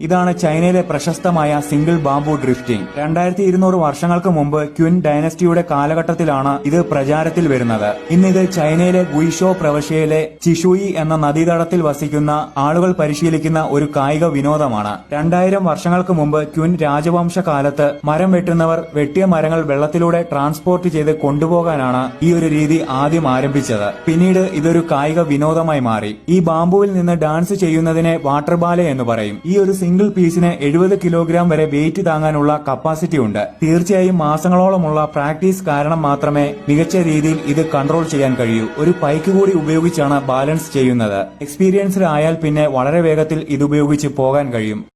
ഇതാണ് ചൈനയിലെ പ്രശസ്തമായ സിംഗിൾ ബാംബു ഡ്രിഫ്റ്റിംഗ് രണ്ടായിരത്തി ഇരുന്നൂറ് വർഷങ്ങൾക്ക് മുമ്പ് ക്വിൻ ഡൈനസ്റ്റിയുടെ കാലഘട്ടത്തിലാണ് ഇത് പ്രചാരത്തിൽ വരുന്നത്. ഇന്നിത് ചൈനയിലെ ഗുയിഷോ പ്രവശ്യയിലെ ചിഷുയി എന്ന നദീതടത്തിൽ വസിക്കുന്ന ആളുകൾ പരിശീലിക്കുന്ന ഒരു കായിക വിനോദമാണ്. രണ്ടായിരം വർഷങ്ങൾക്ക് മുമ്പ് ക്വിൻ രാജവംശ കാലത്ത് മരം വെട്ടുന്നവർ വെട്ടിയ മരങ്ങൾ വെള്ളത്തിലൂടെ ട്രാൻസ്പോർട്ട് ചെയ്ത് കൊണ്ടുപോകാനാണ് ഈ ഒരു രീതി ആദ്യം ആരംഭിച്ചത്. പിന്നീട് ഇതൊരു കായിക വിനോദമായി മാറി. ഈ ബാംബുവിൽ നിന്ന് ഡാൻസ് ചെയ്യുന്നതിനെ വാട്ടർ ബാലെ എന്ന് പറയും. ഈ ഒരു സിംഗിൾ പീസിന് എഴുപത് കിലോഗ്രാം വരെ വെയിറ്റ് താങ്ങാനുള്ള കപ്പാസിറ്റി ഉണ്ട്. തീർച്ചയായും മാസങ്ങളോളമുള്ള പ്രാക്ടീസ് കാരണം മാത്രമേ മികച്ച രീതിയിൽ ഇത് കൺട്രോൾ ചെയ്യാൻ കഴിയൂ. ഒരു പൈക്ക് കൂടി ഉപയോഗിച്ചാണ് ബാലൻസ് ചെയ്യുന്നത്. എക്സ്പീരിയൻസ്ഡ് ആയാൽ പിന്നെ വളരെ വേഗത്തിൽ ഇത് ഉപയോഗിച്ച് പോകാൻ കഴിയും.